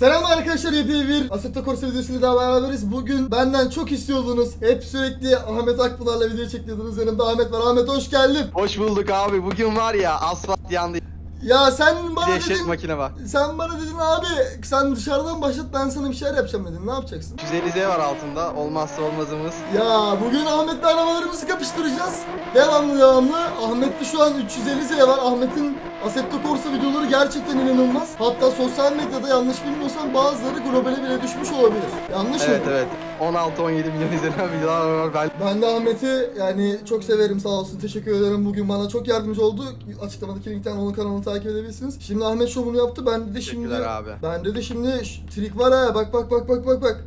Selam arkadaşlar yepyeni bir Assetto Corsa videosuyla daha beraberiz. Bugün benden çok istiyordunuz. Hep sürekli Ahmet Akpınar'la video çekiyordunuz. Yanımda Ahmet var. Ahmet hoş geldin. Hoş bulduk abi. Bugün var ya asfalt yandı. Ya sen bana Dehşet dedin, makine var. sen bana dedin abi sen dışarıdan başlat ben sana bir şeyler yapacağım dedin. Ne yapacaksın? 150Z var altında. Olmazsa olmazımız. Ya bugün Ahmet'le arabalarımızı kapıştıracağız. Devamlı devamlı. Ahmet'te şu an 350Z var. Ahmet'in Assetto Corsa videoları gerçekten inanılmaz. Hatta sosyal medyada yanlış bilmiyorsam bazıları globale bile düşmüş olabilir. Yanlış mı? Evet evet. 16-17 milyon izlenen videolar var. Ben Ben de Ahmet'i yani çok severim sağ olsun teşekkür ederim bugün bana çok yardımcı oldu açıklamadaki linkten onun kanalını takip edebilirsiniz şimdi Ahmet şovunu yaptı bende de şimdi abi. bende de şimdi trik var ha bak bak bak bak bak bak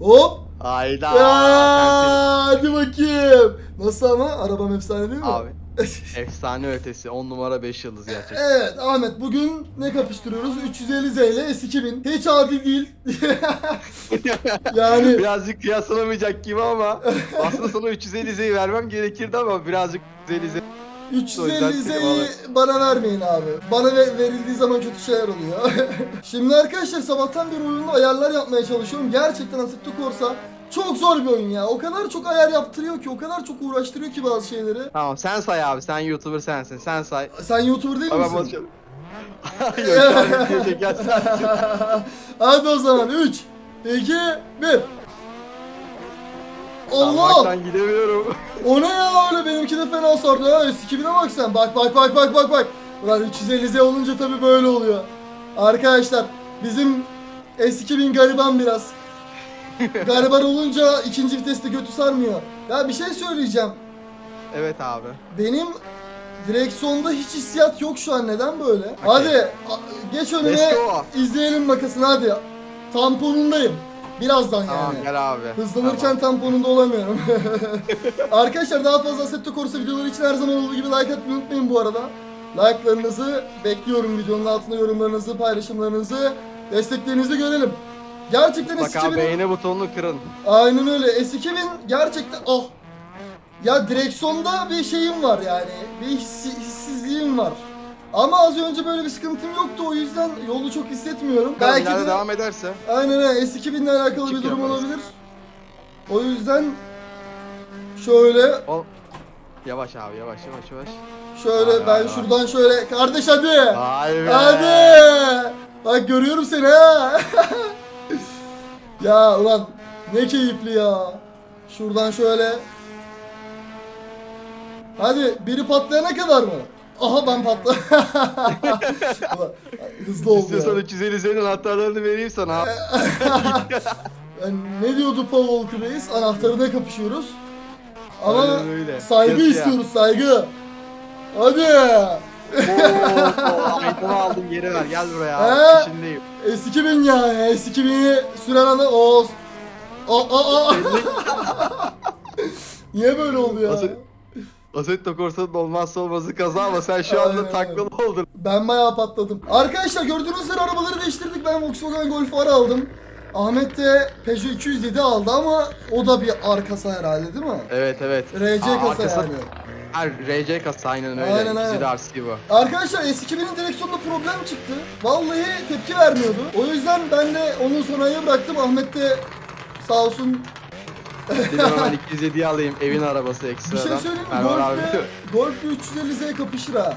hop Ayda. ya, hadi bakayım nasıl ama arabam efsane değil mi? Abi. Efsane ötesi. 10 numara 5 yıldız gerçekten. Evet Ahmet bugün ne kapıştırıyoruz 350 Z ile S2000 hiç adil değil yani birazcık kıyaslanamayacak gibi ama aslında sana 350Z'yi vermem gerekirdi ama birazcık 350Z 350 Z'yi bana vermeyin abi. Bana ve- verildiği zaman kötü şeyler oluyor. Şimdi arkadaşlar sabahtan beri oyunda ayarlar yapmaya çalışıyorum. Gerçekten Assetto Corsa çok zor bir oyun ya. O kadar çok ayar yaptırıyor ki, o kadar çok uğraştırıyor ki bazı şeyleri. Tamam sen say abi. Sen YouTuber sensin. Sen say. Sen YouTuber değil Abi ben misin? basıyorum. Yok şu an video çekersin. Hadi o zaman 3, 2, 1. Allah! Almaktan gidemiyorum. O ne ya öyle benimki de fena sardı ha. S2000'e bak sen. Bak bak bak bak bak bak. Ulan 350Z olunca tabii böyle oluyor. Arkadaşlar bizim S2000 gariban biraz. gariban olunca ikinci viteste götü sarmıyor. Ya bir şey söyleyeceğim. Evet abi. Benim direksiyonda hiç hissiyat yok şu an. Neden böyle? Hadi a- geç go. izleyelim makasını hadi. Tamponundayım. Birazdan Tamam yani. gel abi. Hızlanırken Tamam. tamponunda olamıyorum. Arkadaşlar daha fazla Assetto Corsa videoları için her zaman olduğu gibi like atmayı unutmayın bu arada. Like'larınızı bekliyorum videonun altına yorumlarınızı, paylaşımlarınızı, desteklerinizi görelim. Gerçekten Bak abi S2000 beğeni butonunu kırın. aynen öyle. S2000 gerçekten oh. Ya direksiyonda bir şeyim var yani. Bir hissi- hissizliğim var. Ama az önce böyle bir sıkıntım yoktu o yüzden yolu çok hissetmiyorum. Belki de devam ederse. Aynen öyle. S2000 ile alakalı bir Çık durum yaparız. olabilir. O yüzden şöyle Ol. Yavaş abi yavaş yavaş yavaş. şöyle Vay, ben vay. şuradan şöyle kardeş hadi. Vay be. Hadi. Bak görüyorum seni ha. ya ulan ne keyifli ya. Şuradan şöyle. Hadi biri patlayana kadar mı? Aha ben patla. Hızlı oldu ya. İstiyorsan 350 senin anahtarlarını vereyim sana. Yani ne diyordu Paul Walker Reis? Anahtarına kapışıyoruz. Ama saygı ya. istiyoruz, saygı. Hadi. Oo, iPhone'u aldım geri ver gel buraya. He? Peşindeyim. S2000 yani. S2000'i süren ana o. Aa, aa, aa. Niye böyle oldu ya? Nasıl- Assetto Corsa'nın olmazsa olmazı kaza ama sen şu anda Aynen, taklalı oldun. Ben bayağı patladım. Arkadaşlar gördüğünüz üzere arabaları değiştirdik. Ben Volkswagen Golf R aldım. Ahmet de Peugeot 207 aldı ama o da bir R kasa herhalde değil mi? Evet evet. RC Aa, kasa arkası- yani. Her RC kasa aynen öyle. Aynen, aynen. İkisi de RC bu. Arkadaşlar S2000'in direksiyonda problem çıktı. Vallahi tepki vermiyordu. O yüzden ben de onu sonraya bıraktım. Ahmet de sağ olsun Dedim hemen 207'yi alayım evin arabası bir ekstradan. şey söyleyeyim mi? Merhaba abi. Golf'le Golf'le 350Z kapışır ha.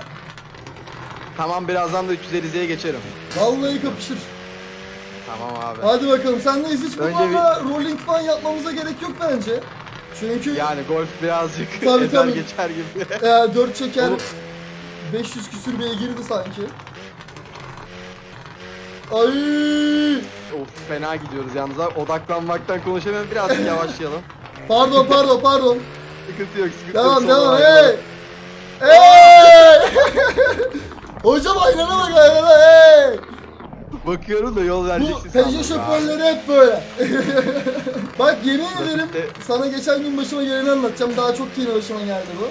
Tamam birazdan da 350'ye geçerim. Vallahi kapışır. Tamam abi. Hadi bakalım sendeyiz hiç Önce bunlarla rolling falan yapmamıza gerek yok bence. Çünkü Yani golf birazcık Tabii, eder tabii. geçer gibi. e, 4 çeker Oğlum. 500 küsür beygirdi sanki. Ay! of fena gidiyoruz yalnız abi. Odaklanmaktan konuşamıyorum. Birazcık yavaşlayalım. Pardon pardon pardon. Sıkıntı yok sıkıntı Devam yok. devam Sonra hey! Hey! Hocam aynana bak aynana hey! Bakıyorum da yol Bu vereceksin Peugeot sandım. şoförleri hep böyle. bak yemin ederim sana geçen gün başıma geleni anlatacağım. Daha çok yeni başıma geldi bu.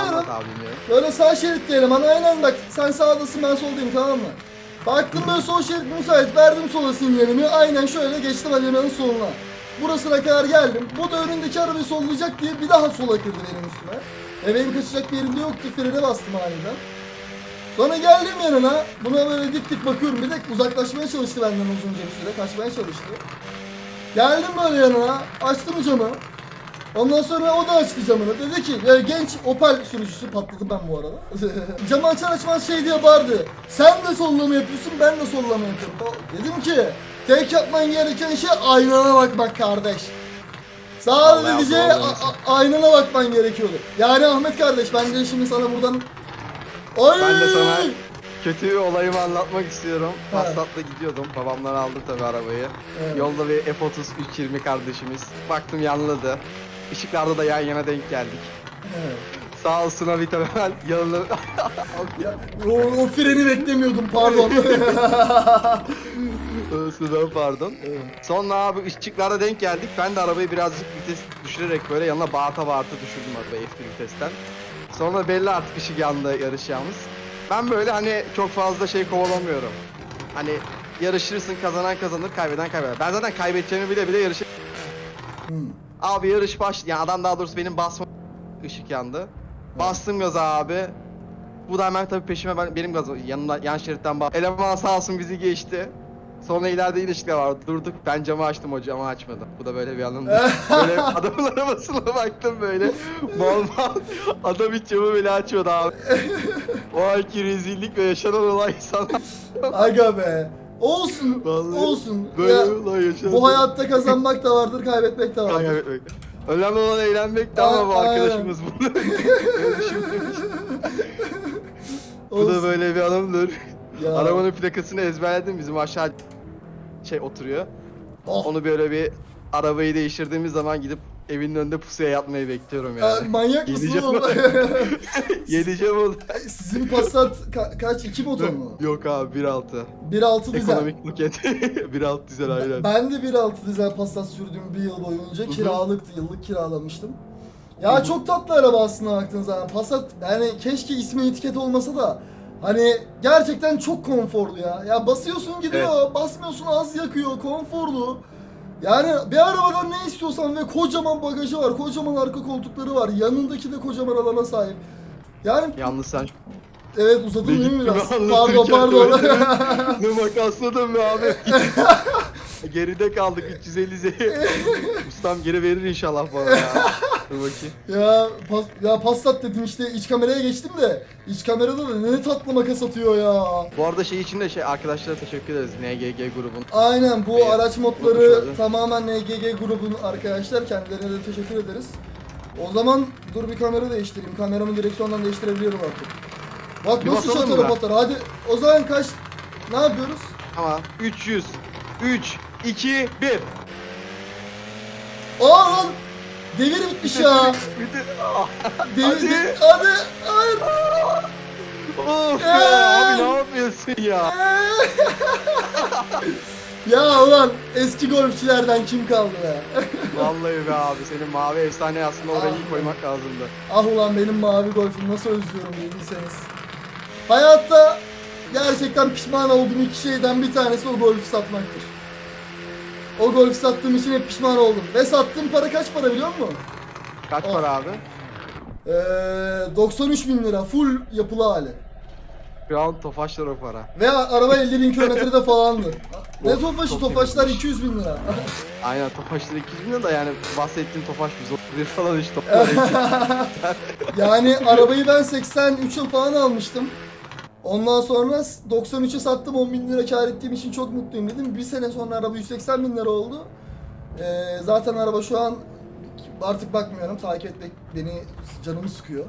Anlat dinliyorum. Böyle sağ şerit diyelim. Hani aynen bak sen sağdasın ben soldayım tamam mı? Baktım böyle sol şerit müsait verdim sola sinyalimi. Aynen şöyle geçtim Alena'nın soluna. Burasına kadar geldim. Bu da önündeki arabayı sollayacak diye bir daha sola kırdı benim üstüme. E benim kaçacak bir yerim de yoktu. Frene bastım aniden. Sonra geldim yanına. Buna böyle dik dik bakıyorum. Bir de uzaklaşmaya çalıştı benden uzunca bir süre. Kaçmaya çalıştı. Geldim böyle yanına. Açtım camı. Ondan sonra o da açtı camını. Dedi ki ya genç Opel sürücüsü patladı ben bu arada. Camı açar açmaz şey diye bağırdı. Sen de sollama yapıyorsun ben de sollama yapıyorum. Dedim ki tek yapman gereken şey aynana bakmak kardeş. Sadece aynana bakman gerekiyordu. Yani Ahmet kardeş ben de şimdi sana buradan Ay! Ben de sana kötü bir olayımı anlatmak istiyorum. Passat'la gidiyordum. Babamdan aldım tabii arabayı. Evet. Yolda bir F30 320 kardeşimiz. Baktım yanladı. Işıklarda da yan yana denk geldik. Evet. Sağ olsun abi tabii hemen yanına... Ya, o, o freni beklemiyordum pardon. Sudan pardon. Evet. Sonra abi ışıklarda denk geldik. Ben de arabayı birazcık vites düşürerek böyle yanına bağırta bağırta düşürdüm arabayı F1 vitesten. Sonra belli artık ışık yandı yarışacağımız. Ben böyle hani çok fazla şey kovalamıyorum. Hani yarışırsın kazanan kazanır kaybeden kaybeder. Ben zaten kaybedeceğimi bile bile yarışı... Hmm. Abi yarış baş... Yani adam daha doğrusu benim basma... ışık yandı. Bastım gaza abi. Bu da hemen tabii peşime ben, benim gazı yanımda yan şeritten bak. Eleman sağ olsun bizi geçti. Sonra ileride ışıklar vardı. Durduk. Ben camı açtım o camı açmadım. Bu da böyle bir anımdı. böyle adamın arabasına baktım böyle. Mal mal. Adam hiç camı bile açmadı abi. o anki rezillik ve yaşanan olay sana. Aga be. Olsun. Vallahi olsun. Böyle Ya, olay yaşadım. bu hayatta kazanmak da vardır, kaybetmek de vardır. Kaybetmek. Önemli olan eğlenmekti ama bu arkadaşımız bunu. Bu da böyle bir anımdır. Ya. Arabanın plakasını ezberledim bizim aşağı şey oturuyor. Oh. Onu böyle bir arabayı değiştirdiğimiz zaman gidip evinin önünde pusuya yatmayı bekliyorum Ya, yani. manyak mısın Gideceğim. oğlum? Yeneceğim onu. Sizin Passat ka- kaç? 2 motor mu? Yok abi 1.6. 1.6 dizel. Ekonomik paket. 1.6 dizel aynen. Ben de 1.6 dizel Passat sürdüm bir yıl boyunca. Kiralıktı, yıllık kiralamıştım. Ya çok tatlı araba aslında baktığın zaman. Passat yani keşke ismi etiket olmasa da hani gerçekten çok konforlu ya. Ya basıyorsun gidiyor, basmıyorsun az yakıyor, konforlu. Yani bir arabadan ne istiyorsan ve kocaman bagajı var, kocaman arka koltukları var. Yanındaki de kocaman alana sahip. Yani Yalnız sen evet uzadım değil mi biraz? Pardon pardon. ne makasladın be abi. Geride kaldık 350 Z. Ustam geri verir inşallah bana ya. Dur bakayım. Ya pas, ya Passat dedim işte iç kameraya geçtim de iç kamerada da ne tatlı makas atıyor ya. Bu arada şey için de şey arkadaşlara teşekkür ederiz NGG grubun. Aynen bu Evet, araç modları tamamen NGG grubun arkadaşlar kendilerine de teşekkür ederiz. O zaman dur bir kamera değiştireyim. Kameramı direksiyondan değiştirebiliyorum artık. Bak Bir nasıl şatara mı? batar. Hadi o zaman kaç ne yapıyoruz? Ama 300 3 2 1 Aa lan devir bitmiş ya. Ah, Devir, Hadi. de- hadi. Hayır. Of ya abi ne yapıyorsun ya? ya ulan eski golfçilerden kim kaldı be? Vallahi be abi senin mavi efsane aslında o rengi koymak lazımdı. Ah ulan benim mavi golfüm nasıl özlüyorum diye bilseniz. Hayatta gerçekten pişman olduğum iki şeyden bir tanesi o golfü satmaktır. O golfü sattığım için hep pişman oldum. Ve sattığım para kaç para biliyor musun? Kaç para abi? Ee, 93 bin lira full yapılı hali. Şu an tofaşlar o para. Ve araba 50 bin kilometrede falandı. Ne Of, tofaşı? Tofaşlar iyiymiş. 200 bin lira. Aynen tofaşlar 200 bin de yani bahsettiğim tofaş 131 falan işte. yani arabayı ben 83'e falan almıştım. Ondan sonra 93'e sattım 10 bin lira kar ettiğim için çok mutluyum dedim. Bir sene sonra araba 180 bin lira oldu. Ee, zaten araba şu an artık bakmıyorum takip etmek beni canımı sıkıyor.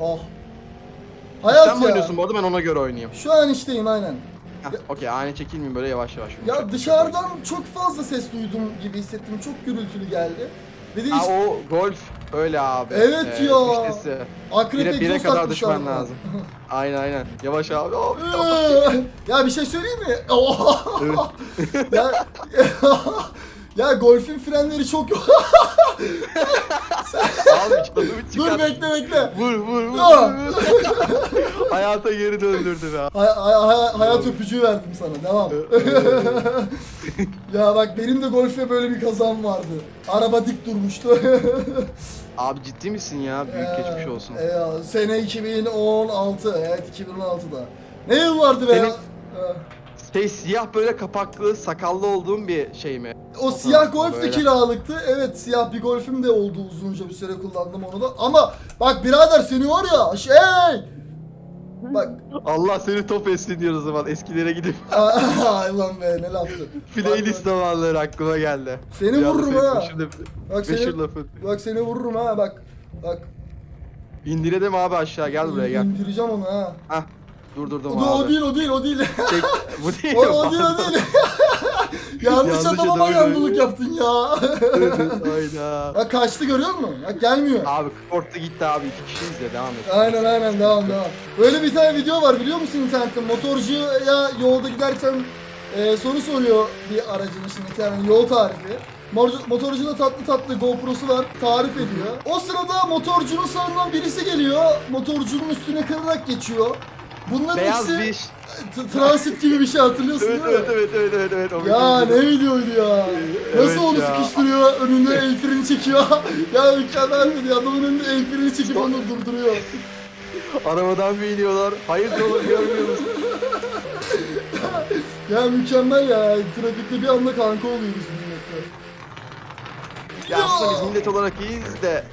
Oh. Hayat Sen mi ya. oynuyorsun bu arada ben ona göre oynayayım. Şu an işteyim aynen. Heh, Okey aynı çekilmeyeyim böyle yavaş yavaş. Ya dışarıdan çok fazla ses duydum gibi hissettim. Çok gürültülü geldi. De Ha, hiç o golf öyle abi. Evet Ee, ya. sesi. akrep Bire, bire kadar bana. lazım. Aynen aynen. Yavaş abi. Hop. ya bir şey söyleyeyim mi? Ya Ya Golf'ün frenleri çok Abi canımı Dur bekle bekle. Vur vur vur. Vur. Hayata geri döndürdü be. Hay- hay- hay- hayat öpücüğü verdim sana. Devam. ya bak benim de Golf'e böyle bir kazam vardı. Araba dik durmuştu. Abi ciddi misin ya? Büyük geçmiş olsun. E, ya, sene 2016. Evet 2016'da. Ne yıl vardı be? Senin-? Ha. Şey siyah böyle kapaklı, sakallı olduğum bir şey mi? O siyah golf de Böyle. kiralıktı. Evet siyah bir golfüm de oldu uzunca bir süre kullandım onu da. Ama bak birader seni var ya şey. Bak. Allah seni top etsin diyoruz o zaman. Eskilere gidip Ay lan be ne laftı. playlist zamanları aklıma geldi. Seni anda vururum senin ha. Meşhur, Bak meşhur seni, lafın. bak seni vururum ha bak. Bak. İndirelim abi aşağı gel buraya gel. İndireceğim onu ha. Hah. Durdurdum da- o abi. değil o değil o değil. Çek. Bu değil. o, o değil o değil. Yanlış Yanlış adama adama yaptın ya. Hayda. Bak kaçtı görüyor musun? Bak gelmiyor. Abi korktu gitti abi. iki kişiyiz ya devam et. Aynen aynen devam devam. Böyle bir tane video var biliyor musun internette? Motorcuya yolda giderken e, soru soruyor bir aracın içindeki yani yol tarifi. Mor- Motorcunun tatlı tatlı GoPro'su var tarif ediyor. O sırada motorcunun sağından birisi geliyor. Motorcunun üstüne kırarak geçiyor. Bunların Beyaz ikisi bir... t- transit gibi bir şey hatırlıyorsun Evet değil mi? evet evet evet evet. evet. O Ya ne videoydu ya? Evet Nasıl onu ya. sıkıştırıyor? Önünde el freni çekiyor. ya mükemmel bir adamın önünde el freni çekip onu durduruyor. Arabadan bir iniyorlar. Hayırdır oğlum görmüyor musun? Ya mükemmel ya. Trafikte bir anda kanka oluyoruz milletle. Ya aslında biz millet olarak iyiyiz de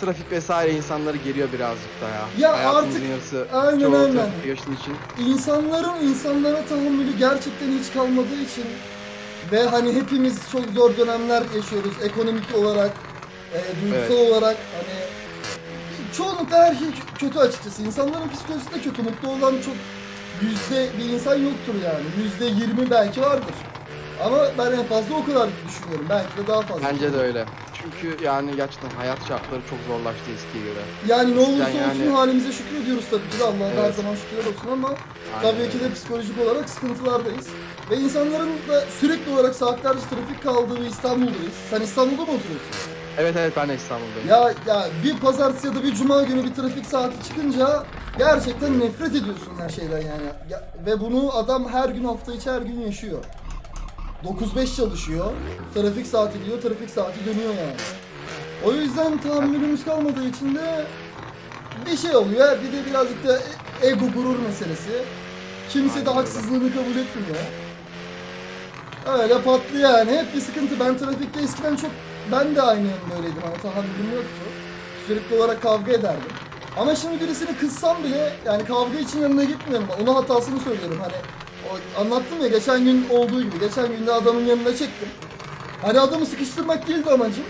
trafik vesaire insanları geriyor birazcık da ya. Ya Hayatımızın artık- yarısı aynen, çoğu aynen. trafik yaşın için. İnsanların insanlara tahammülü gerçekten hiç kalmadığı için ve hani hepimiz çok zor dönemler yaşıyoruz ekonomik olarak, e, duygusal olarak hani çoğunlukla her şey kötü açıkçası. İnsanların psikolojisi de kötü. Mutlu olan çok yüzde bir insan yoktur yani. Yüzde yirmi belki vardır. Ama ben en fazla o kadar düşünüyorum. Belki de daha fazla. Bence de öyle. Çünkü yani gerçekten hayat şartları çok zorlaştı eskiye göre. Yani ne olursa Yani- olsun halimize şükrediyoruz tabii ki de Allah'a her Evet. zaman şükürler olsun ama Aynen tabii ki de psikolojik olarak sıkıntılardayız. Ve insanların da sürekli olarak saatlerce trafik kaldığı İstanbul'dayız. Sen İstanbul'da mı oturuyorsun? Evet evet ben de İstanbul'dayım. Ya ya bir pazartesi ya da bir cuma günü bir trafik saati çıkınca gerçekten nefret ediyorsun her şeyden yani. Ya- ve bunu adam her gün hafta içi her gün yaşıyor. 9-5 çalışıyor. Trafik saati diyor, trafik saati dönüyor yani. O yüzden tahammülümüz kalmadığı için de bir şey oluyor. Bir de birazcık da ego gurur meselesi. Kimse de haksızlığını kabul etmiyor. Öyle patlıyor yani. Hep bir sıkıntı. Ben trafikte eskiden çok ben de aynı böyleydim ama tahammülüm yoktu. Sürekli olarak kavga ederdim. Ama şimdi birisini kızsam bile yani kavga için yanına gitmiyorum. Ona hatasını söylüyorum hani. Anlattım ya geçen gün olduğu gibi. Geçen gün de adamın yanına çektim. Hani adamı sıkıştırmak değildi amacım.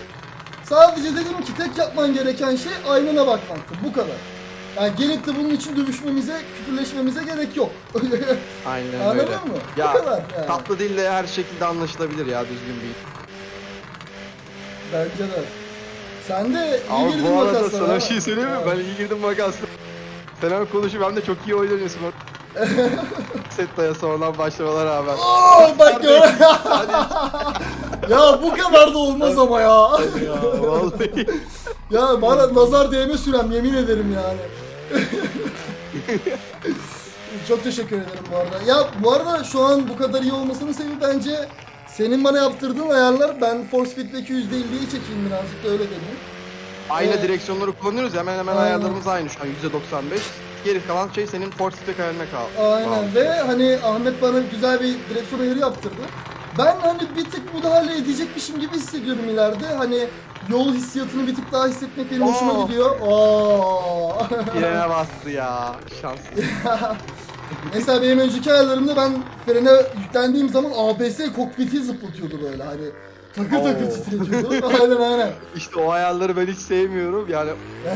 Sadece dedim ki tek yapman gereken şey aynana bakmaktı. Bu kadar. Yani gelip de bunun için dövüşmemize, küfürleşmemize gerek yok. Aynen öyle. Anladın mı? Ya Bu kadar yani. tatlı dille her şekilde anlaşılabilir ya düzgün bir. Bence de. Sen de iyi Abi girdin bu arada makaslara. sana bir şey söyleyeyim mi? Ben iyi girdim makasla. Sen hem konuşup hem de çok iyi oynuyorsun. Set dayası oradan başlamalar rağmen. Oo bak gör. ya bu kadar da olmaz ama ya. ya vallahi. ya bana nazar değme sürem yemin ederim yani. Çok teşekkür ederim bu arada. Ya bu arada şu an bu kadar iyi olmasının sebebi bence senin bana yaptırdığın ayarlar. Ben force feedback'i %50'ye çekeyim birazcık da öyle dedim. Aynı Evet. direksiyonları kullanıyoruz hemen hemen Aynen. ayarlarımız aynı şu an %95. Geri kalan şey senin force feedback ayarına kal. Aynen bağlı. ve hani Ahmet bana güzel bir direksiyon ayarı yaptırdı. Ben hani bir tık müdahale edecekmişim gibi hissediyorum ileride. Hani yol hissiyatını bir tık daha hissetmek benim hoşuma Oo. gidiyor. Oo. Frene bastı ya. Şans. Mesela benim önceki ayarlarımda ben frene yüklendiğim zaman ABS kokpiti zıplatıyordu böyle hani. Takır takır titretiyordu. aynen aynen. İşte o ayarları ben hiç sevmiyorum. Yani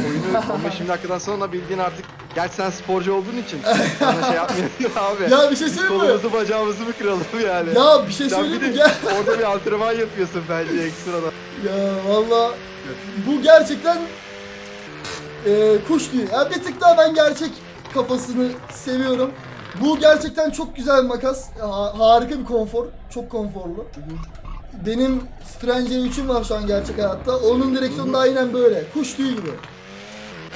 oyunu 15 dakikadan sonra bildiğin artık Gerçi sen sporcu olduğun için sana şey yapmıyorsun abi. Ya bir şey söyleyeyim mi? Kolumuzu bacağımızı mı kıralım yani? Ya bir şey sen söyleyeyim bir mi? Gel. orada bir antrenman yapıyorsun bence ekstradan. Ya valla bu gerçekten e, kuş tüyü. Ya bir tık daha ben gerçek kafasını seviyorum. Bu gerçekten çok güzel bir makas. Ha- harika bir konfor. Çok konforlu. Benim Strange 3'üm var şu an gerçek hayatta. Onun direksiyonu da aynen böyle. Kuş tüyü gibi.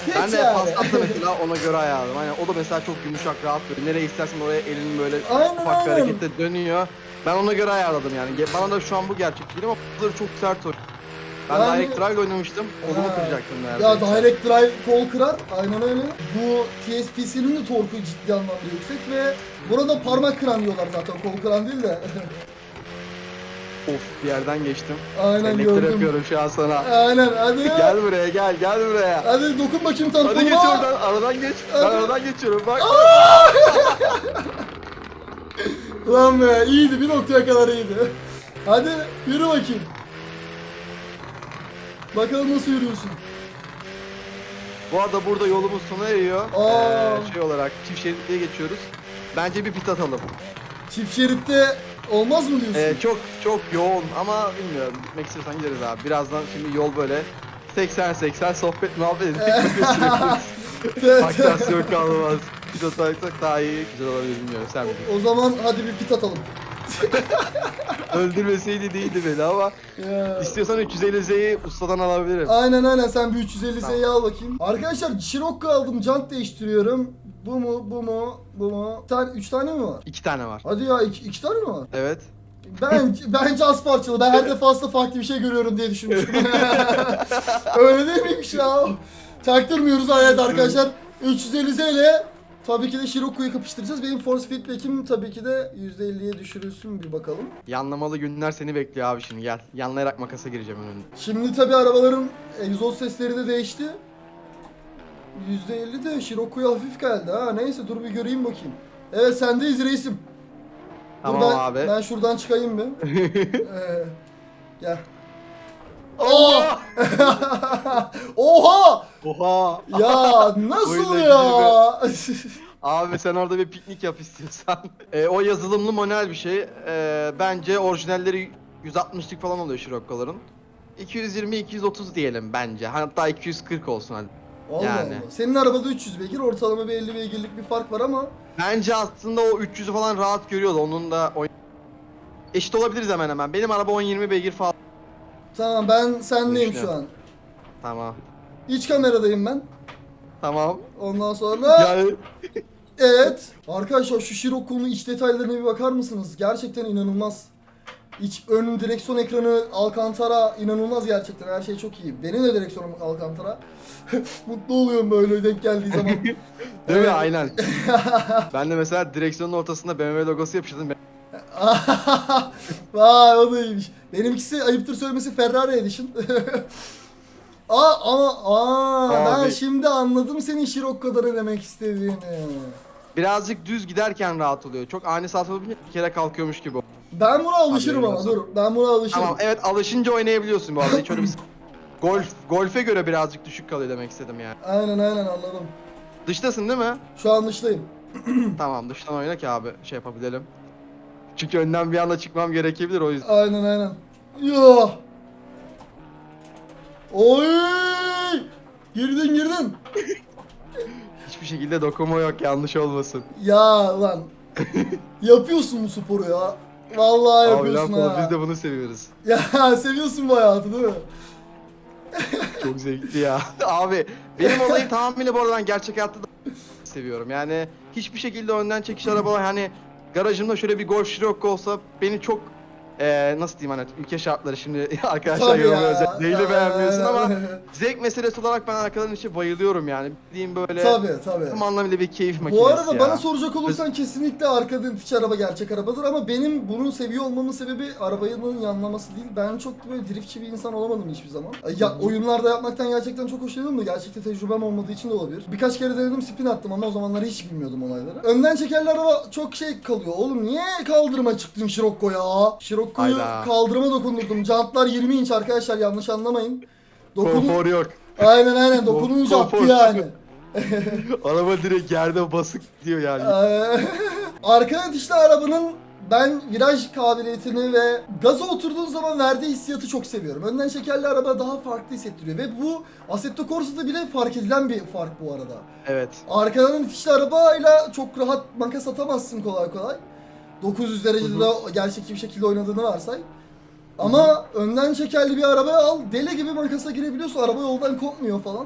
Hiç Ben de yani. Passat'ta mesela ona göre ayarladım. Hani o da mesela çok yumuşak, rahat böyle. Nereye istersen oraya elinin böyle Aynen, ufak bir aynen. harekette dönüyor. Ben ona göre ayarladım yani. Ge- Bana da şu an bu gerçek değil ama bunları çok sert oynuyor. Ben Yani- Direct Drive oynamıştım. Kolumu Ha. kıracaktım Ya neredeyse. Direct Drive kol kırar. Aynen öyle. Bu TSP'sinin de torku ciddi anlamda yüksek ve burada parmak kıran diyorlar zaten. Kol kıran değil de. Of bir yerden geçtim. Aynen Elektrik gördüm. yapıyorum şu an sana. Aynen hadi. Gel buraya gel gel buraya. Hadi dokun bakayım Hadi geç oradan aradan geç. Ben Hadi. aradan geçiyorum bak. Lan be iyiydi bir noktaya kadar iyiydi. Hadi yürü bakayım. Bakalım nasıl yürüyorsun. Bu arada burada yolumuz sona eriyor. Aa. Ee, şey olarak çift şeritliğe geçiyoruz. Bence bir pit atalım. Çift şeritte olmaz mı diyorsun? Ee, çok çok yoğun ama bilmiyorum. Gitmek istiyorsan gideriz abi. Birazdan şimdi yol böyle 80-80 sohbet muhabbet edip. Evet. Aksasyon kalmaz. Pit atarsak daha iyi güzel olabilir bilmiyorum sen bilirsin. o zaman hadi bir pit atalım. Öldürmeseydi değildi beni ama Ya. istiyorsan 350 Z'yi ustadan alabilirim. Aynen aynen sen bir 350 Tamam. Al bakayım. Arkadaşlar Scirocco aldım jant değiştiriyorum. Bu mu bu mu bu mu? Bir tane, üç tane mi var? İki tane var. Hadi ya iki, iki tane mi var? Evet. Ben bence az parçalı. Ben her defasında farklı bir şey görüyorum diye düşünmüştüm. Öyle değil miymiş ya? Çaktırmıyoruz evet arkadaşlar. 350 Z ile tabii ki de Scirocco'yu kapıştıracağız. Benim force feedback'im tabii ki de %50'ye düşürülsün bir bakalım. Yanlamalı günler seni bekliyor abi şimdi gel. Yanlayarak makasa gireceğim önünde. Şimdi tabii arabaların egzoz sesleri de değişti. %50 de Scirocco'ya hafif geldi ha. Neyse dur bir göreyim bakayım. Evet sendeyiz reisim. Tamam ben, abi. Ben şuradan çıkayım bir. Ee, gel. Allah! Oha! Oha! Ya nasıl ya? Abi sen orada bir piknik yap istiyorsan. E, o yazılımlı manuel bir şey. E, bence orijinalleri 160'lık falan oluyor Scirocco'ların. 220-230 diyelim bence. Hatta 240 olsun hadi. Allah Yani. Allah. Senin arabada 300 beygir, ortalama bir 50 beygirlik bir fark var ama Bence aslında o 300'ü falan rahat görüyordu. Onun da oyn- eşit olabiliriz hemen hemen. Benim araba 10-20 beygir falan. tamam ben sendeyim şu an. Tamam. İç kameradayım ben. Tamam. Ondan sonra Yani evet. Arkadaşlar şu Scirocco'nun iç detaylarına bir bakar mısınız? Gerçekten inanılmaz. İç ön direksiyon ekranı Alcantara inanılmaz gerçekten. Her şey çok iyi. Benim de direksiyonum Alcantara. Mutlu oluyorum böyle denk geldiği zaman. değil mi? Evet. Aynen. ben de mesela direksiyonun ortasında BMW logosu yapıştırdım. Vay o da iyiymiş. Benimkisi ayıptır söylemesi Ferrari Edition. aa ama aa ben Abi. şimdi anladım senin Scirocco'da ne demek istediğini. Birazcık düz giderken rahat oluyor. Çok ani saat olunca bir kere kalkıyormuş gibi. Ben buna alışırım ama dur. Ben buna alışırım. Tamam evet alışınca oynayabiliyorsun bu arada. Hiç öyle bir... Golf, golfe göre birazcık düşük kalıyor demek istedim yani. Aynen aynen anladım. Dıştasın değil mi? Şu an dıştayım. tamam dıştan oyna ki abi şey yapabilelim. Çünkü önden bir anda çıkmam gerekebilir o yüzden. Aynen aynen. Yo. Oy! Girdin girdin. Hiçbir şekilde dokunma yok yanlış olmasın. Ya lan. yapıyorsun bu sporu ya. Vallahi Abi yapıyorsun ha. biz de bunu seviyoruz. Ya seviyorsun bu hayatı değil mi? Çok zevkli ya. abi benim olayım tamamıyla bu arada ben gerçek hayatta da seviyorum. Yani hiçbir şekilde önden çekiş arabalar hani garajımda şöyle bir Golf Scirocco olsa beni çok eee nasıl diyeyim hani ülke şartları şimdi arkadaşlar Tabii yorumu ya. özel beğenmiyorsun ama zevk meselesi olarak ben arkaların içi bayılıyorum yani. Bildiğim böyle Tabii tabii. tam anlamıyla bir keyif makinesi Bu arada ya. bana soracak olursan kesinlikle arkadan itici araba gerçek arabadır ama benim bunu seviyor olmamın sebebi arabanın yanlaması değil. Ben çok böyle driftçi bir insan olamadım hiçbir zaman. Ya oyunlarda yapmaktan gerçekten çok hoşlanıyorum da gerçekte tecrübem olmadığı için de olabilir. Birkaç kere denedim spin attım ama o zamanlar hiç bilmiyordum olayları. Önden çekerli araba çok şey kalıyor. Oğlum niye kaldırıma çıktın Scirocco ya? Scirocco'yu Hayda. kaldırıma dokundurdum. Jantlar 20 inç arkadaşlar yanlış anlamayın. Konfor yok. Aynen aynen dokununca attı Konfor. yani. Araba direkt yerde basık diyor yani. Ee, Arka itişli arabanın ben viraj kabiliyetini ve gaza oturduğun zaman verdiği hissiyatı çok seviyorum. Önden şekerli araba daha farklı hissettiriyor ve bu Assetto Corsa'da bile fark edilen bir fark bu arada. Evet. Arkadan itişli arabayla çok rahat makas atamazsın kolay kolay. 900 derecede de gerçekçi bir şekilde oynadığını varsay. Ama önden çekerli bir arabaya al. Deli gibi makasa girebiliyorsun. Araba yoldan kopmuyor falan.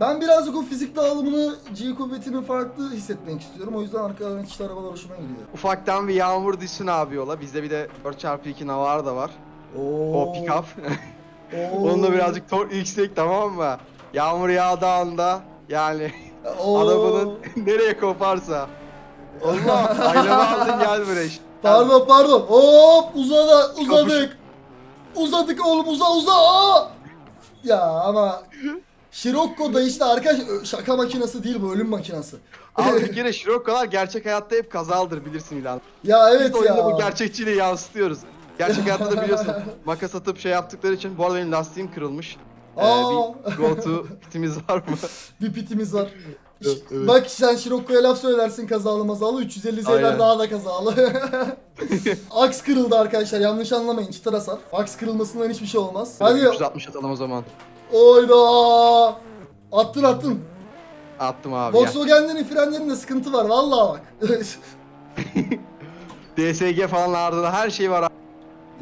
Ben birazcık o fizik dağılımını, G kuvvetini farklı hissetmek istiyorum. O yüzden arkadan işte arabalar hoşuma gidiyor. Ufaktan bir yağmur düşsün abi yola. Bizde bir de 4x2 Navara da var. Oo. O pick-up. Oo. Onun da birazcık tork yüksek tamam mı? Yağmur yağdığı anda yani Oo. arabanın nereye koparsa. Allah aynamı aldın gel buraya. Pardon pardon. Hop uzadı uzadık. Uzadık oğlum uza uza. Aa! Ya ama Scirocco'da işte arkadaş şaka makinesi değil bu ölüm makinesi. Abi bir kere Scirocco'lar gerçek hayatta hep kazalıdır bilirsin ilan. ya Biz evet oyunda ya. bu gerçekçiliği yansıtıyoruz. Gerçek hayatta da biliyorsun makas atıp şey yaptıkları için bu arada benim lastiğim kırılmış. Ee, Aa. bir go to pitimiz var mı? Bir pitimiz var. Evet, evet. Bak sen Scirocco'ya laf söylersin kazalı mazalı 350 Z'ler Aynen. daha da kazalı. Aks kırıldı arkadaşlar yanlış anlamayın çıtır hasar. Aks kırılmasından hiçbir şey olmaz. Hadi 360 atalım o zaman. oyda. Attın attın. Attım abi ya. Volkswagen'lerin frenlerinde sıkıntı var vallahi bak. DSG falan ardında her şey var abi.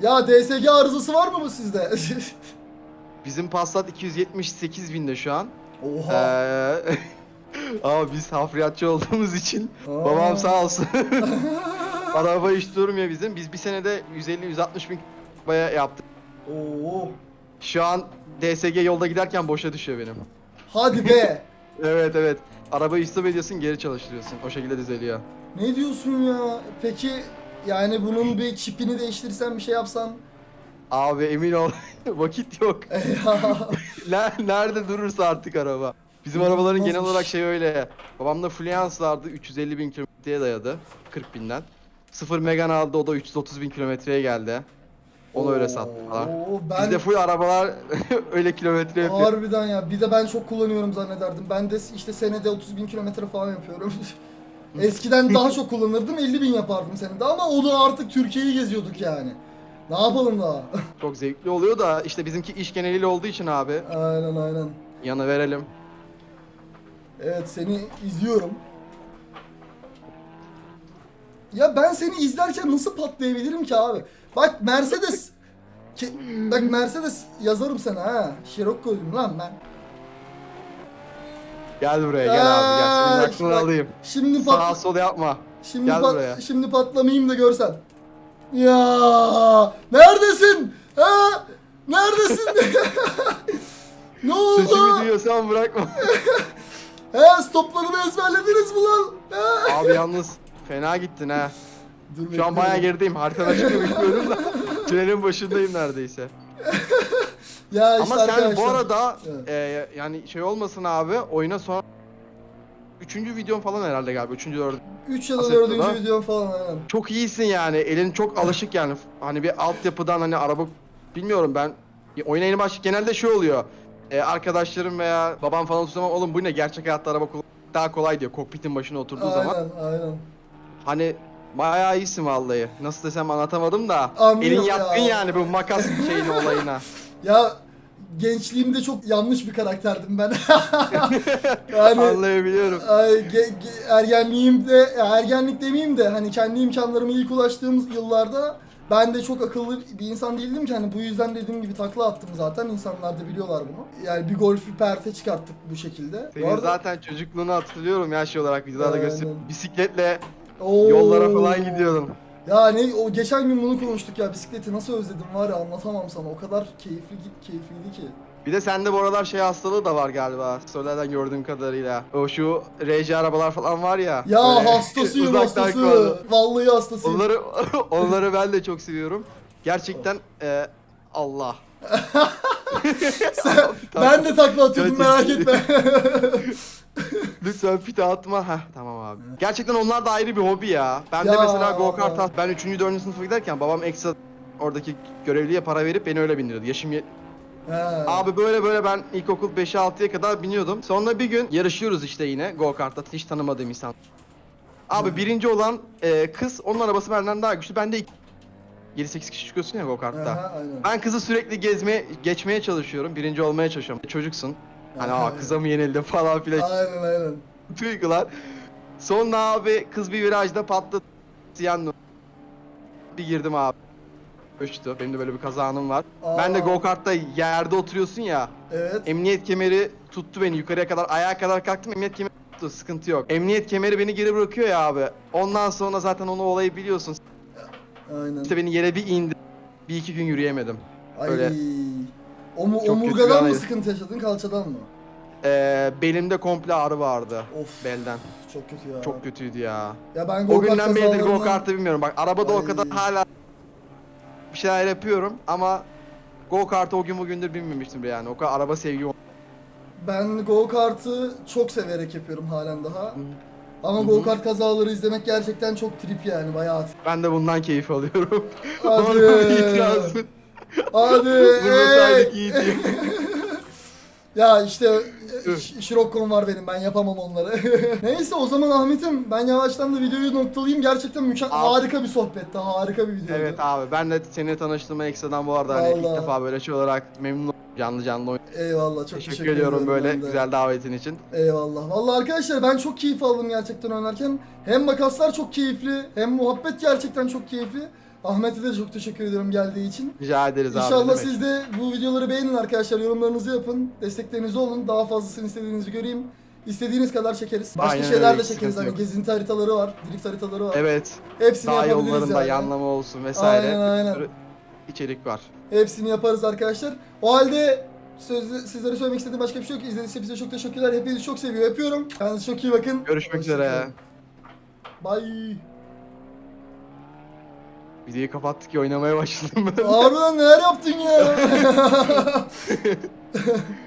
ya DSG arızası var mı bu sizde? Bizim Passat 278 binde şu an. Oha. Ee, ama biz hafriyatçı olduğumuz için Aa. babam sağ olsun. Araba hiç durmuyor bizim. Biz bir senede 150-160 bin baya yaptık. Oo. Şu an DSG yolda giderken boşa düşüyor benim. Hadi be. Evet evet. Arabayı stop ediyorsun geri çalıştırıyorsun. O şekilde düzeliyor. ne diyorsun ya? Peki yani bunun bir çipini değiştirsen bir şey yapsan? Abi emin ol vakit yok. Ne- Nerede durursa artık araba. Bizim arabaların genel olarak şey öyle. Babamda Fluence vardı 350 bin kilometreye dayadı. 40 binden. 0 Megane aldı o da 330 bin kilometreye geldi. Onu öyle sattı falan. Oo, ben Bizde full arabalar öyle kilometre yapıyor. harbiden ya. Bir de ben çok kullanıyorum zannederdim. Ben de işte senede 30 bin kilometre falan yapıyorum. Eskiden daha çok kullanırdım 50 bin yapardım senede ama o da artık Türkiye'yi geziyorduk yani. Ne yapalım daha? Çok zevkli oluyor da işte bizimki iş geneliyle olduğu için abi aynen aynen. yanı verelim. Evet seni izliyorum. Ya ben seni izlerken nasıl patlayabilirim ki abi? Bak Mercedes. Ki, bak Mercedes yazarım sana ha. Scirocco'ydum lan ben. Gel buraya gel abi gel. Senin aklını bak, alayım. Şimdi Sağa pat sol yapma. şimdi gel pat buraya. şimdi patlamayayım da görsen. Ya neredesin? Ha? Neredesin? ne oldu? Sesimi duyuyorsan bırakma. He stoplarımı ezberlediniz mi lan? Ha? abi yalnız fena gittin ha. Dur, Şu an bayağı gerideyim. Haritada açıkta bekliyorum da. Tünelin başındayım neredeyse. Ya işte Ama sen bu arada Evet. e, yani şey olmasın abi oyuna sonra Üçüncü videom falan herhalde galiba. Üçüncü dördüncü. 3 ya da Asetto 4. da. video falan aynen. Çok iyisin yani. Elin çok alışık yani. Hani bir altyapıdan hani araba bilmiyorum ben. Oyuna yeni baş genelde şey oluyor. E, arkadaşlarım veya babam falan tutamam. Oğlum bu ne gerçek hayatta araba kullan daha kolay diyor. Kokpitin başına oturduğu zaman. Aynen aynen. Hani bayağı iyisin vallahi. Nasıl desem anlatamadım da. Anlıyorum elin ya. yatkın yani bu makas şeyin olayına. Ya gençliğimde çok yanlış bir karakterdim ben. yani Anlayabiliyorum. ay, ge- ge- ergenliğimde ya ergenlik demeyeyim de hani kendi imkanlarıma ilk ulaştığım yıllarda ben de çok akıllı bir insan değildim ki hani bu yüzden dediğim gibi takla attım zaten insanlar da biliyorlar bunu. Yani bir golfü perte çıkarttık bu şekilde. Bu Senin arada- zaten çocukluğunu hatırlıyorum ya şey olarak videolarda Aynen. gösterip bisikletle Oo. yollara falan gidiyordun. Ya ne o geçen gün bunu konuştuk ya bisikleti nasıl özledim var ya anlatamam sana o kadar keyifli keyifliydi ki. Bir de sende bu aralar şey hastalığı da var galiba. Storylerden gördüğüm kadarıyla. O şu RC arabalar falan var ya. Ya hastasıyım hastası. kumanda. Vallahi hastasıyım. Onları onları ben de çok seviyorum. Gerçekten e, Allah. Sen- ben de takla atıyordum merak etme. Lütfen pite atma. Heh, tamam abi. Gerçekten onlar da ayrı bir hobi ya. Ben de Ya. mesela go kart at. Ben 3. 4. sınıfa giderken babam ekstra oradaki görevliye para verip beni öyle bindiriyordu. Yaşım He. Abi böyle böyle ben ilkokul 5'e 6'ya kadar biniyordum. Sonra bir gün yarışıyoruz işte yine go kartta hiç tanımadığım insan. Abi Hı. birinci olan e, kız onun arabası benden daha güçlü. Ben de 7-8 kişi çıkıyorsun ya go kartta. Aynen. Ben kızı sürekli gezmeye geçmeye çalışıyorum. Birinci olmaya çalışıyorum. Çocuksun. Hani Aha. aa kıza mı yenildim falan filan. Aynen aynen. Duygular. Sonra abi kız bir virajda patladı. Yandım. Bir girdim abi. Uçtu. Benim de böyle bir kazanım var. Aa. Ben de go kart'ta yerde oturuyorsun ya. Evet. Emniyet kemeri tuttu beni yukarıya kadar ayağa kadar kalktım emniyet kemeri tuttu sıkıntı yok. Emniyet kemeri beni geri bırakıyor ya abi. Ondan sonra zaten onu olayı biliyorsun. Aynen. İşte beni yere bir indi. Bir iki gün yürüyemedim. Ay. öyle. Omu, omurgadan mı sıkıntı yaşadın kalçadan mı? Ee, belimde komple ağrı vardı. Of. Belden. Çok kötü ya. Çok kötüydü ya. Ya ben O go-kart günden beridir go kartı bilmiyorum. Bak arabada o Ay. kadar hala bir şeyler yapıyorum ama go kartı o gün bugündür bilmemiştim bile yani. O kadar araba sevgi Ben go kartı çok severek yapıyorum halen daha. Ama go kart kazaları izlemek gerçekten çok trip yani bayağı. Ben de bundan keyif alıyorum. Hadi. İtirazım. Hadi. Ya işte Dur. Ş- Şirokko'm var benim ben yapamam onları. Neyse o zaman Ahmet'im ben yavaştan da videoyu noktalayayım. Gerçekten mükemmel Abi. harika bir sohbetti. Harika bir videoydu. Evet abi ben de seninle tanıştığıma ekstradan bu arada hani ilk Vallahi. defa böyle şey olarak memnun oldum. Canlı canlı oyun. Eyvallah çok Teşekkür, teşekkür, ediyorum böyle ben de. güzel davetin için. Eyvallah. Vallahi arkadaşlar ben çok keyif aldım gerçekten oynarken. Hem makaslar çok keyifli, hem muhabbet gerçekten çok keyifli. Ahmet'e de çok teşekkür ediyorum geldiği için. Rica ederiz abi. ne İnşallah demek. siz de bu videoları beğenin arkadaşlar. Yorumlarınızı yapın. Desteklerinizi olun. Daha fazlasını istediğinizi göreyim. İstediğiniz kadar çekeriz. Başka Aynen şeyler öyle, de çekeriz. sıkıntı Hani yok. gezinti haritaları var. Drift haritaları var. Evet. Hepsini Dağ yapabiliriz yollarında yani. yanlama olsun vesaire. Aynen, aynen. Bir sürü içerik var. Hepsini yaparız arkadaşlar. O halde sözü, sizlere söylemek istediğim başka bir şey yok. İzlediğiniz için bize çok teşekkürler. Hepinizi çok seviyor. Öpüyorum. Kendinize çok iyi bakın. Görüşmek üzere. Bye. Videoyu kapattık ki oynamaya başladım ben. Harbiden neler yaptın ya?